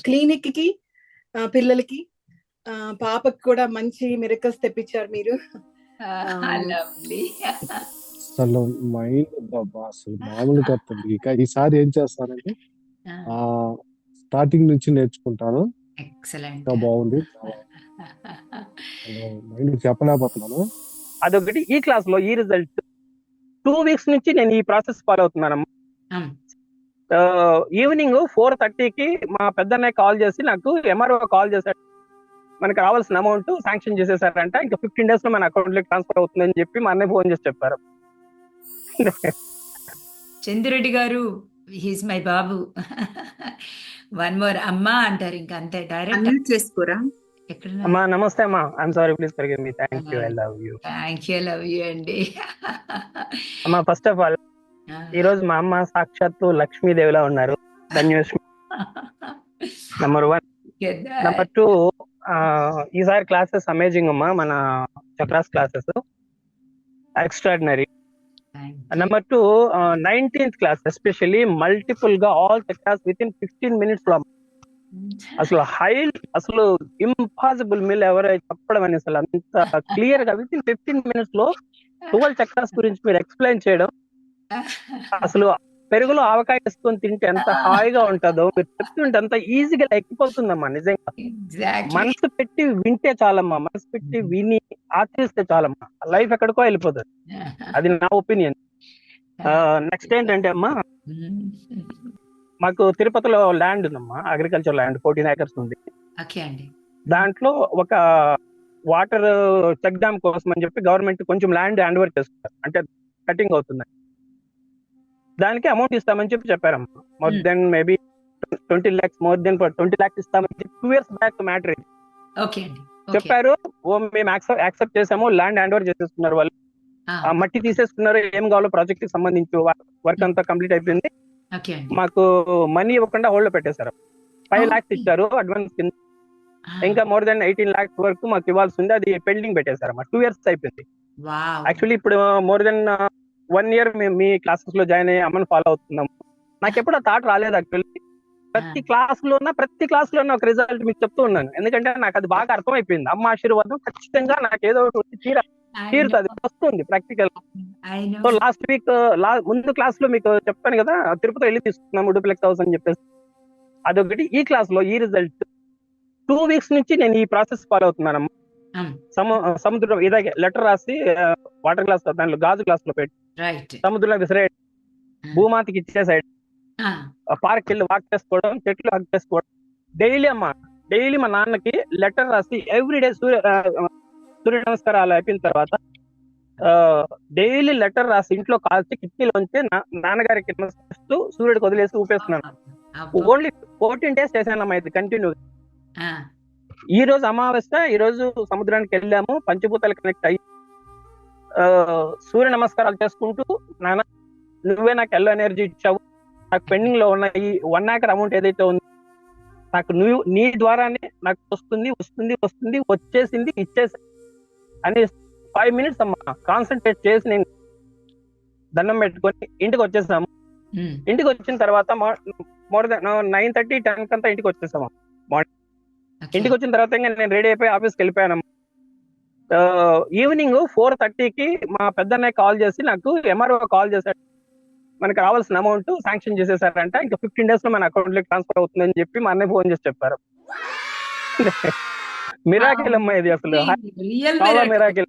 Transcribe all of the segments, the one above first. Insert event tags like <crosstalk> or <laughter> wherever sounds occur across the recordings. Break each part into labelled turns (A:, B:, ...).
A: క్లినిక్కి పిల్లలకి పాపకి కూడా మంచి మిరకల్స్ తెప్పించారు మీరు.
B: అసలు మైండ్ బాబా అసలు మామూలు కత్తండి ఇక ఈసారి ఏం చేస్తానంటే
C: ఆ,
B: స్టార్టింగ్ నుంచి నేర్చుకుంటాను. ఇంకా బాగుంది. మైండ్ చెప్పలేకపోతున్నాను.
D: అదొకటి ఈ క్లాస్లో ఈ రిజల్ట్ టూ వీక్స్ నుంచి నేను ఈ ప్రాసెస్ ఫాలో అవుతున్నాను
C: ఉమ్,
D: ఈవినింగ్ ఫోర్ థర్టీకి మా పెద్దన్నయ్య కాల్ చేసి నాకు ఎంఆర్ఓ కాల్ చేశాడు. మనకు రావాల్సిన అమౌంట్ శాంక్షన్ చేసేసారంట. ఇంకా ఫిఫ్టీన్ డేస్లో మన అకౌంట్లోకి ట్రాన్స్ఫర్ అవుతుందని చెప్పి మా అన్నయ్య ఫోన్ చేసి చెప్పారు.
C: చంద్రెడ్డి గారు హీస్ మై బాబు. వన్ మోర్ అమ్మా అంటారు ఇంకా అంతే డైరెక్ట్.
E: చేసుకోరా?
D: అమ్మా నమస్తే అమ్మా. I'm sorry please forgive me thank you I love you
C: thank you love you అండి.
D: అమ్మా ఫస్ట్ ఆఫ్ ఆల్ ఈ రోజు మా అమ్మ సాక్షాత్తు లక్ష్మీదేవిలా ఉన్నారు. Dhanyalakshmi number one number two ఈసారి క్లాసెస్ అమేజింగ్ అమ్మా మన chakras classes extraordinary number two nineteenth class especially మల్టిపుల్గా all chakras within fifteen మినిట్స్లో అసలు హై అసలు ఇంపాసిబుల్ మిల్ ఎవరైతే చెప్పడం అని అసలు అంత <laughs> క్లియర్గా విత్ ఇన్ ఫిఫ్టీన్ మినిట్స్లో ట్వెల్వ్ చక్రాస్ గురించి మీరు ఎక్స్ప్లెయిన్ చేయడం అసలు పెరుగులో ఆవకాయ వేసుకొని తింటే ఎంత హాయిగా ఉంటుందో మీరు చెప్తుంటే అంత ఈజీగా ఎక్కిపోతుందమ్మా నిజంగా. మనసు పెట్టి వింటే చాలమ్మా మనసు పెట్టి విని ఆచరిస్తే చాలమ్మా. లైఫ్ ఎక్కడికో వెళ్ళిపోతుంది. <laughs> అది నా ఒపీనియన్. నెక్స్ట్ ఏంటంటే అమ్మా మాకు తిరుపతిలో ల్యాండ్ ఉందమ్మా అగ్రికల్చర్ ల్యాండ్ ఫోర్టీన్ ఏకర్స్ ఉంది. దాంట్లో ఒక వాటర్ చెక్ డ్యామ్ కోసం అని చెప్పి గవర్నమెంట్ కొంచెం ల్యాండ్ హ్యాండ్ ఓవర్ చేస్తున్నారు అంటే కటింగ్ అవుతుంది. దానికి అమౌంట్ ఇస్తామని చెప్పి చెప్పారమ్మా. More
C: Hmm.
D: Then maybe twenty lakhs more then twenty lakhs ఇస్తామని చెప్పి two years back matter
C: okay
D: చెప్పారు ఓ మేము యాక్సెప్ట్ చేసాము ల్యాండ్ హ్యాండ్ ఓవర్ చేసేసుకున్నారు వాళ్ళు. ఆ. మట్టి తీసేసుకున్నారు ఏం కావాలో ప్రాజెక్ట్కి సంబంధించి వర్క్ అంతా కంప్లీట్ అయిపోయింది. మాకు మనీ ఇవ్వకుండా హోల్డ్లో పెట్టేశారు. ఫైవ్. లాక్స్ ఇచ్చారు అడ్వాన్స్ కింద. ఇంకా మోర్ దెన్ ఎయిటీన్ లాక్స్ వరకు మాకు ఇవ్వాల్సి ఉంది అది పెండింగ్ పెట్టేశారు టూ ఇయర్స్ అయిపోయింది. యాక్చువల్లీ ఇప్పుడు మోర్ దెన్ వన్ ఇయర్ మేము మీ క్లాసెస్లో జాయిన్ అయ్యి అమ్మని ఫాలో అవుతున్నాం. నాకు ఎప్పుడు ఆ థాట్ రాలేదు యాక్చువల్లీ ప్రతి క్లాస్లో ఉన్న ప్రతి క్లాస్లో ఉన్న ఒక రిజల్ట్ మీకు చెప్తూ ఉన్నాను. ఎందుకంటే నాకు అది బాగా అర్థమైపోయింది. అమ్మ ఆశీర్వాదం ఖచ్చితంగా నాకు ఏదో ఒకటి తీర తీరుతుంది. వస్తుంది ప్రాక్టికల్ సో లాస్ట్ వీక్ ముందు క్లాస్లో మీకు చెప్పాను కదా తిరుపతి వెళ్ళి తీసుకున్నాము డూప్లెక్స్ హౌస్ అని చెప్పేసి. అదొకటి. ఈ క్లాస్లో ఈ రిజల్ట్ టూ వీక్స్ నుంచి నేను ఈ ప్రాసెస్ ఫాలో అవుతున్నాను సము సముద్రం ఇలాగే లెటర్ రాసి వాటర్ గ్లాస్ దాంట్లో గాజు గ్లాస్లో పెట్టి.
C: రైట్
D: సముద్రంలో విసిరే భూమాతకి ఇచ్చేసాడు పార్క్ వెళ్ళి వాక్ చేసుకోవడం చెట్లు వాక్ చేసుకోవడం. డైలీ అమ్మా డైలీ మా నాన్నకి లెటర్ రాసి ఎవ్రీడే సూర్య సూర్య నమస్కారాలు అయిపోయిన తర్వాత డైలీ లెటర్ రాసి ఇంట్లో కాల్చి కిటికీలో ఉంచి నా- నాన్నగారికి నమస్కరిస్తూ సూర్యుడికి వదిలేసి ఊపేస్తున్నాను. ఓన్లీ ఫోర్టీన్ డేస్ చేశానమ్మా ఇది కంటిన్యూ ఈ రోజు అమావాస్య ఈ రోజు సముద్రానికి వెళ్ళాము పంచభూతాలు కనెక్ట్ అయ్యి సూర్య నమస్కారాలు చేసుకుంటూ నాన్న నువ్వే నాకు ఎల్లో ఎనర్జీ ఇచ్చావు. నాకు పెండింగ్లో ఉన్న ఈ వన్ ఏకర్ అమౌంట్ ఏదైతే ఉందో నాకు నువ్వు నీ ద్వారానే నాకు వస్తుంది వస్తుంది వస్తుంది వచ్చేసింది ఇచ్చేసి అని ఫైవ్ మినిట్స్ అమ్మా కాన్సన్ట్రేట్ చేసి నేను దండం పెట్టుకొని ఇంటికి వచ్చేసాము. ఇంటికి వచ్చిన తర్వాత more then nine thirty ten కంతా ఇంటికి వచ్చేసాము. ఇంటికి వచ్చిన తర్వాత ఇంకా నేను రెడీ అయిపోయి ఆఫీస్కి వెళ్ళిపోయాను ఈవినింగ్ ఫోర్ థర్టీకి మా పెద్దన్నయ్య కాల్ చేసి నాకు ఎంఆర్ఓ కాల్ చేశాడు. మనకు రావాల్సిన అమౌంట్ శాంక్షన్ చేసేసారంట. ఇంకా ఫిఫ్టీన్ డేస్లో మన అకౌంట్లోకి ట్రాన్స్ఫర్ అవుతుందని చెప్పి మా అన్నయ్య ఫోన్ చేసి చెప్పారు. మిరాకిల్ అమ్మా ఇది అసలు. మిరాకిల్.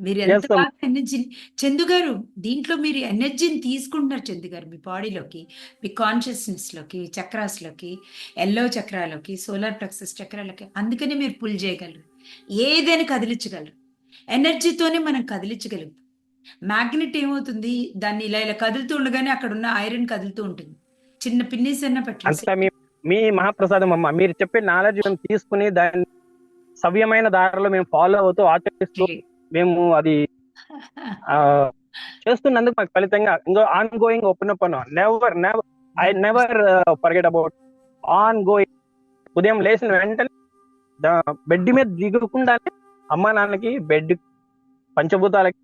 C: మీరు ఎంత. బాగా ఎనర్జీ చందు గారు దీంట్లో మీరు ఎనర్జీని తీసుకుంటున్నారు చందు గారు మీ బాడీలోకి మీ కాన్షియస్నెస్లోకి చక్రాస్లోకి ఎల్లో చక్రాలోకి సోలార్ ప్లెక్సస్ చక్రాలకి అందుకని మీరు పుల్ చేయగలరు. ఏదైనా కదిలించగలరు. ఎనర్జీతోనే మనం కదిలించగలుగుతాం. మ్యాగ్నెట్ ఏమవుతుంది? దాన్ని ఇలా ఇలా కదులుతూ ఉండగానే అక్కడ ఉన్న ఐరన్ కదులుతూ ఉంటుంది. చిన్న పిన్నిస్ అన్న
D: అంతా మీ మహాప్రసాదం అమ్మ. మీరు చెప్పే నాలెడ్జ్ తీసుకుని దాన్ని సవ్యమైన దారిలో మేము ఫాలో అవుతూ ఆచరిస్తూ మేము అది ఆ, చేస్తున్నందుకు మాకు ఫలితంగా ఇంకో on going open up never never I never forget about on going ఉదయం లేచిన వెంటనే బెడ్ మీద దిగకుండానే అమ్మ నాన్నకి బెడ్ పంచభూతాలకి.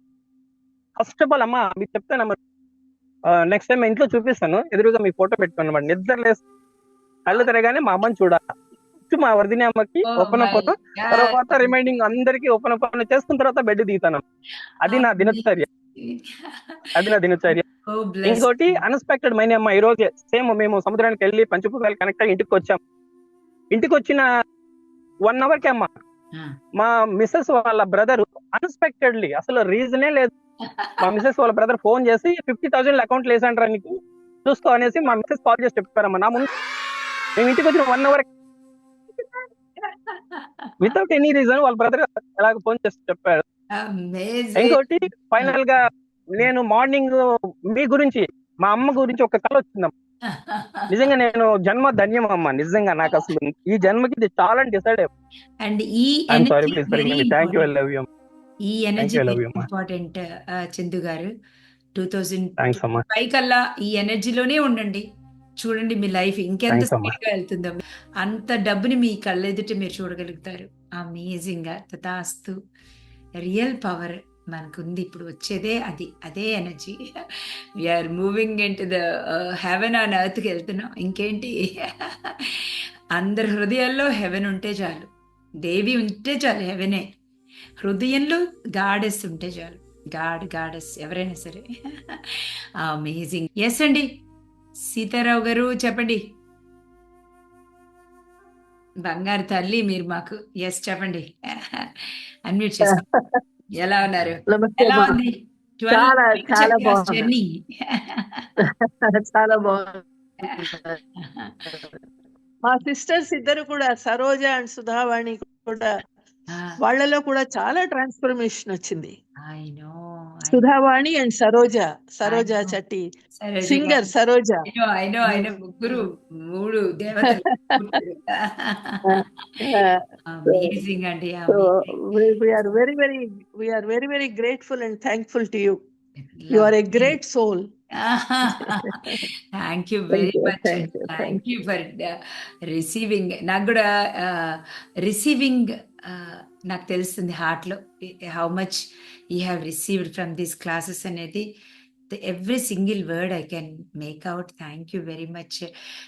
D: ఫస్ట్ ఆఫ్ ఆల్ అమ్మా మీకు చెప్తాను నెక్స్ట్ టైం ఇంట్లో చూపిస్తాను. ఎదురుగా మీ ఫోటో పెట్టుకోండి నిద్ర లేసి కళ్ళు తిరగానే మా అమ్మని చూడాలి. ఫస్ట్ మా వదిన అమ్మకి
C: Oh
D: ఓపెన్ అప్
C: God.
D: తర్వాత రిమైండింగ్ అందరికి ఓపెన్ అప్ చేసుకున్న తర్వాత బెడ్ దిగుతాను. అది నా దినచర్య. <laughs> అది నా దినచర్య.
C: Oh.
D: ఇంకోటి అన్ఎక్స్పెక్టెడ్ మైన అమ్మ ఈ రోజు సేమ్ మేము సముద్రానికి వెళ్ళి పంచభూతాలు కనెక్ట్ అయ్యి ఇంటికి వచ్చాం. ఇంటికి వచ్చిన వన్ అవర్కి అమ్మ. మా మిస్సెస్ వాళ్ళ బ్రదర్ అన్ఎక్స్పెక్టెడ్లీ అసలు రీజనే లేదు. మా మిస్సెస్ వాళ్ళ బ్రదర్ ఫోన్ చేసి ఫిఫ్టీ థౌసండ్ అకౌంట్ వేసాంటారా నీకు చూసుకో అనేసి మా మిస్సెస్ కాల్ చేసి చెప్పారమ్మా. నా ముందు మేము ఇంటికి వచ్చిన one hour without any reason వాళ్ళ బ్రదర్ ఎలాగ ఫోన్ చేసి చెప్పాడు. ఇంకోటి ఫైనల్గా నేను మార్నింగ్ మీ గురించి మా అమ్మ గురించి ఒక కళ వచ్చిందమ్మా. <laughs> నిజంగా నేను జన్మ ధన్యం అమ్మా నిజంగా నాకు అసలు ఈ జన్మకి ఇది చాలా డిసైడ్
C: అండ్ ఈ
D: sorry please thank you. Love you
C: ఈ ఎనర్జీ. ఇంపార్టెంట్ చందు గారు. టూ థౌజండ్ ఫైవ్ కల్లా ఈ ఎనర్జీలోనే ఉండండి. చూడండి మీ లైఫ్ ఇంకెంత
D: Thanks, అమ్మా.
C: స్పీడ్గా వెళ్తుందో. అంత డబ్బుని మీ కళ్ళెదుట మీరు చూడగలుగుతారు. అమేజింగ్గా తథాస్తు రియల్ పవర్ మనకుంది. ఇప్పుడు వచ్చేదే అది అదే energy. We're moving into the heaven on ఎర్త్కి వెళ్తున్నాం. ఇంకేంటి? అందరి హృదయాల్లో హెవెన్ ఉంటే చాలు. దేవి ఉంటే చాలు హెవెనే హృదయంలో గాడెస్ ఉంటే చాలు. గాడ్ గాడెస్ ఎవరైనా సరే. <laughs> అమేజింగ్ ఎస్ అండి. సీతారావు గారు చెప్పండి. బంగారు తల్లి మీరు మాకు ఎస్ చెప్పండి. అన్మ్యూట్ చేసుకోండి ఎలా ఉన్నారు? ఎలా. ఉంది?
E: చాలా.
C: జర్నీ
E: చాలా బాగుంది మా సిస్టర్స్ ఇద్దరు కూడా సరోజ అండ్ సుధావాణి కూడా వాళ్ళలో కూడా చాలా ట్రాన్స్ఫర్మేషన్ వచ్చింది.
C: Sudhavani and
E: Saroja, Saroja Chatti, Saroja. singer Saroja.
C: I know,
E: I know, I
C: know. Guru, Muru, <laughs> Amazing, and yeah. So we, we
E: are very, very, we are very, very grateful and thankful to you. Love you are a great soul.
C: Thank you very much
E: thank you, thank
C: thank you for receiving నాకు కూడా receiving నాకు తెలుస్తుంది హార్ట్లో how much you have received from these classes అనేది. Every single word I can make out thank you very much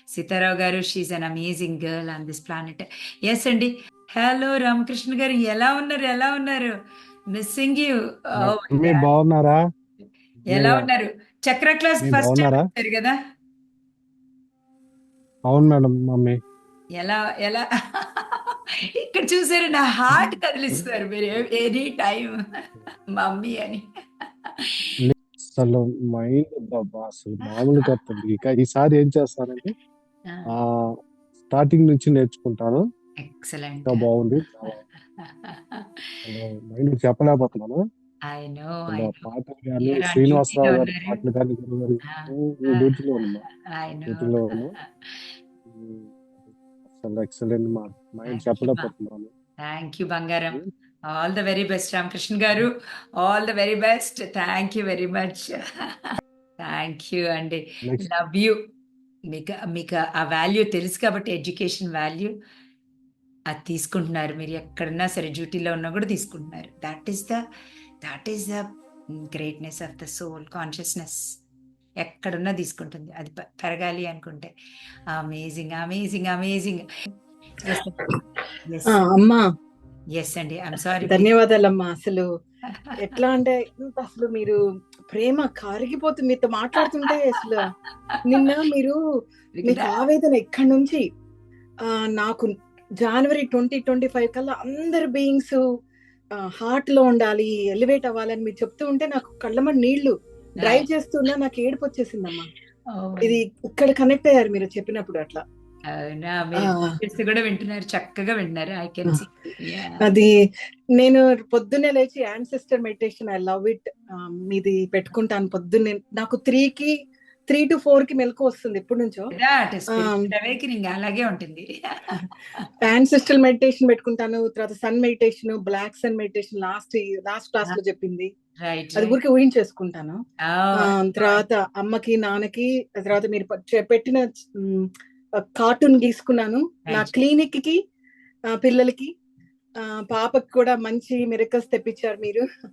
C: Sitarao గారు she's an amazing girl on this planet yes అండి hello Ramakrishna గారు. ఎలా ఉన్నారు? ఎలా ఉన్నారు? మిస్సింగ్ యూ
B: బాగున్నారా?
C: ఎలా ఉన్నారు? Chakra class first? వచ్చారు కదా?
B: అవును మేడం మమ్మీ.
C: ఎలా ఎలా? ఇక్కడ చూసారు నా హార్ట్ కదిలిస్తారు మీరు ఎనీ టైం మమ్మీ అని.
B: అసలు మైండ్ అసలు మామూలు కొత్త ఇక ఈసారి ఏం చేస్తానంటే ఆ. స్టార్టింగ్ నుంచి నేర్చుకుంటాను.
C: ఎక్సలెంట్
B: బాగుంది. <laughs> మైండ్ చెప్పలేకపోతున్నాను.
C: ఐ నో
B: పాటలు కానీ శ్రీనివాసరావు గారి
C: ఉన్నారు.
B: పాటలు కానీ గురువు గారి డ్యూటీలో ఉన్నా
C: ఐ నో
B: వీటిలో ఉన్నా. అసలు ఎక్సలెంట్ మా మైండ్
C: Thank you,
B: చెప్పలేకపోతున్నాను.
C: థ్యాంక్ యూ బంగారం all the very best Ramakrishna గారు. All the very best thank you very much thank you అండి
B: నెక్స్ట్
C: లవ్ యూ మీకు మీకు ఆ వాల్యూ తెలుసు కాబట్టి ఎడ్యుకేషన్ వాల్యూ అది తీసుకుంటున్నారు. మీరు ఎక్కడున్నా సరే డ్యూటీలో ఉన్నా కూడా తీసుకుంటున్నారు. That is the that is the greatness of the soul consciousness ఎక్కడున్నా తీసుకుంటుంది. అది పెరగాలి అనుకుంటే. అమేజింగ్ అమేజింగ్ అమేజింగ్
A: అమ్మా.
C: ఎస్ అండి. ఐఎమ్ సారీ
A: ధన్యవాదాలమ్మా. అసలు ఎట్లా అంటే ఇంత అసలు మీరు ప్రేమ కరిగిపోతుంది మీతో మాట్లాడుతుంటే అసలు నిన్న మీరు మీకు ఆవేదన ఎక్కడి నుంచి నాకు జనవరి ట్వంటీ ట్వంటీ ఫైవ్ కల్లా అందరు బీయింగ్స్ హార్ట్లో ఉండాలి ఎలివేట్ అవ్వాలని మీరు చెప్తూ ఉంటే నాకు కళ్ళమ నీళ్ళు డ్రైవ్ చేస్తున్నా నాకు ఏడుపు వచ్చేసిందమ్మా. ఇది ఇక్కడ కనెక్ట్ అయ్యారు మీరు చెప్పినప్పుడు అట్లా.
C: కూడా వింటున్నారు చక్కగా వింటున్నారు. ఐ కెన్ సీ
A: అది నేను పొద్దున్నే లేచి ancestor meditation I love it మీది పెట్టుకుంటాను పొద్దున్నే. నాకు త్రీకి త్రీ టు ఫోర్కి మెలకు వస్తుంది ఎప్పటి నుంచో.
C: అలాగే ఉంటుంది.
A: యాన్సిస్టర్ మెడిటేషన్ పెట్టుకుంటాను తర్వాత sun meditation black sun meditation last last క్లాస్లో చెప్పింది.
C: రైట్
A: అది ఊరికి ఊహించేసుకుంటాను. ఆ, తర్వాత అమ్మకి నాన్నకి తర్వాత మీరు పెట్టిన కార్టూన్ గీసుకున్నాను. నా. క్లినిక్కి పిల్లలకి పాపకి కూడా మంచి మిరకల్స్ తెప్పించారు మీరు.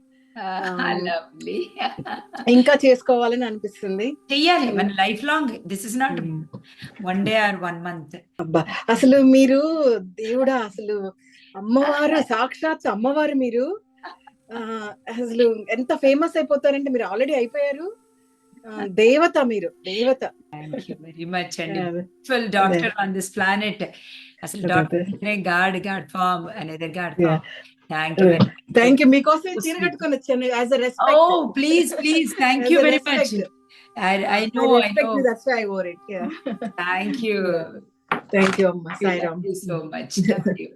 A: ఇంకా చేసుకోవాలని అనిపిస్తుంది.
C: చెయ్యాలి మన life long this is not one day or one month
A: అబ్బా అసలు మీరు దేవుడా అసలు అమ్మవారు సాక్షాత్ అమ్మవారు మీరు. అసలు ఎంత ఫేమస్ అయిపోతారంటే మీరు ఆల్రెడీ అయిపోయారు. దేవత మీరు దేవత.
C: వెరీ మచ్ అండి. Beautiful doctor on this planet అసలు డాక్టర్ గాడ్ గాడ్ ఫామ్ అనేది god. Form thank you very
A: thank you మీకోసం చీర కట్టుకొని వచ్చాను as a
C: oh
A: respect
C: please please thank you very much I I know I know
A: that's I wore it
C: thank you
A: thank you అమ్మ Sairam
C: so much thank you